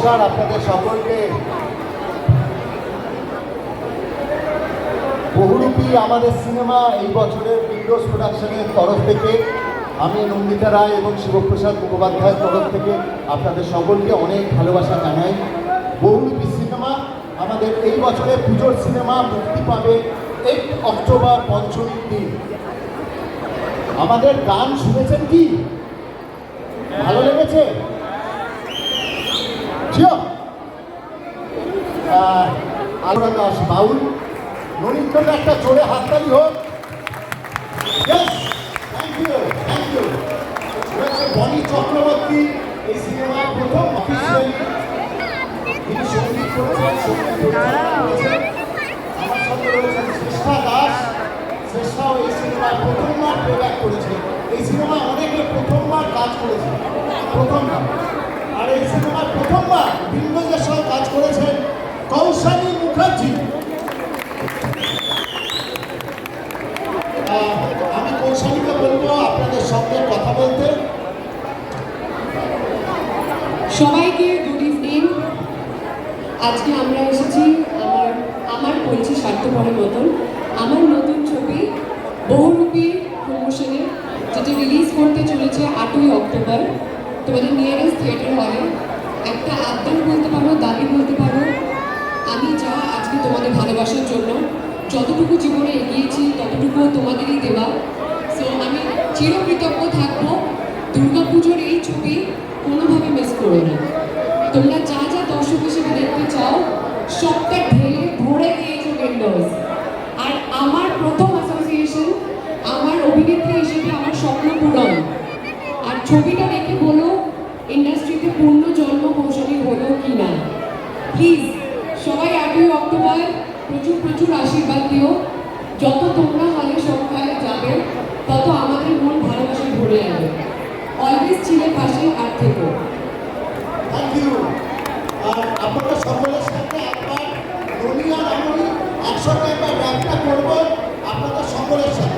নমস্কার আপনাদের সকলকে। বহুরূপী আমাদের সিনেমা এই বছরের উইন্ডোজ প্রোডাকশনের তরফ থেকে, আমি নন্দিতা রায় এবং শিবপ্রসাদ মুখোপাধ্যায়ের তরফ থেকে আপনাদের সকলকে অনেক ভালোবাসা জানাই। বহুরূপী সিনেমা আমাদের এই বছরে পুজোর সিনেমা মুক্তি পাবে এইট অক্টোবর পঞ্চমীর দিন। আমাদের গান শুনেছেন কি? ভালো লেগেছে? আলোরা দাস বাউল। ননীন্দ্রকে একটা জোরে হাততালি হোক। বনি চক্রবর্তী এই সিনেমার প্রথম অফিসিয়ালি তিনি সংগীত করেছেন সংগীত করেছেন আমার সঙ্গে রয়েছেন শ্রেষ্ঠা দাস, শ্রেষ্ঠাও এই সিনেমায় প্রথমবার প্লেব্যাক করেছে। এই সিনেমায় অনেকে প্রথমবার কাজ করেছে। প্রথমবার। আর এই সিনেমার প্রথমবার বিন্দুদের সঙ্গে কাজ করেছেন কৌশালী মুখার্জি আহ, আমি কৌশালীকে বলব আপনাদের সঙ্গে কথা বলতে সবাইকে গুড ইভিনিং আজকে আমরা এসেছি আমার আমার পরিচয় স্বার্থপরের মতন। আমার নতুন ছবি, বহুরূপী প্রমোশনে, যেটা রিলিজ করতে চলেছে আটই অক্টোবর। তোমাদের নিয়ারেস্ট থিয়েটার হলে একটা আবদার বলতে পারো, দাবি বলতে পারো, আমি যা আজকে তোমাদের ভালোবাসার জন্য, যতটুকু জীবনে এগিয়েছি ততটুকু তোমাদেরই দেওয়া। সো আমি চিরকৃতজ্ঞ থাকব দুর্গাপুজোর এই ছবি কোনোভাবে মিস করো না। তোমরা যা যা দর্শক হিসেবে দেখতে চাও, সবটা ঢেলে ভরে দিয়েছ উইন্ডোজ আর আমার প্রথম অ্যাসোসিয়েশন আমার অভিনেত্রী হিসেবে আমার স্বপ্ন পূরণ। আর ছবিটা দেখে বলো ইন্ডাস্ট্রিতে পূর্ণ জন্ম কৌশলী হলো কি না প্লিজ সবাই আটই অক্টোবর, প্রচুর প্রচুর আশীর্বাদ দিও। যত তোমরা হলে সংখ্যায় যাবে, তত আমাদের মন ভালোবাসায় ভরে যাবে। আপনাদের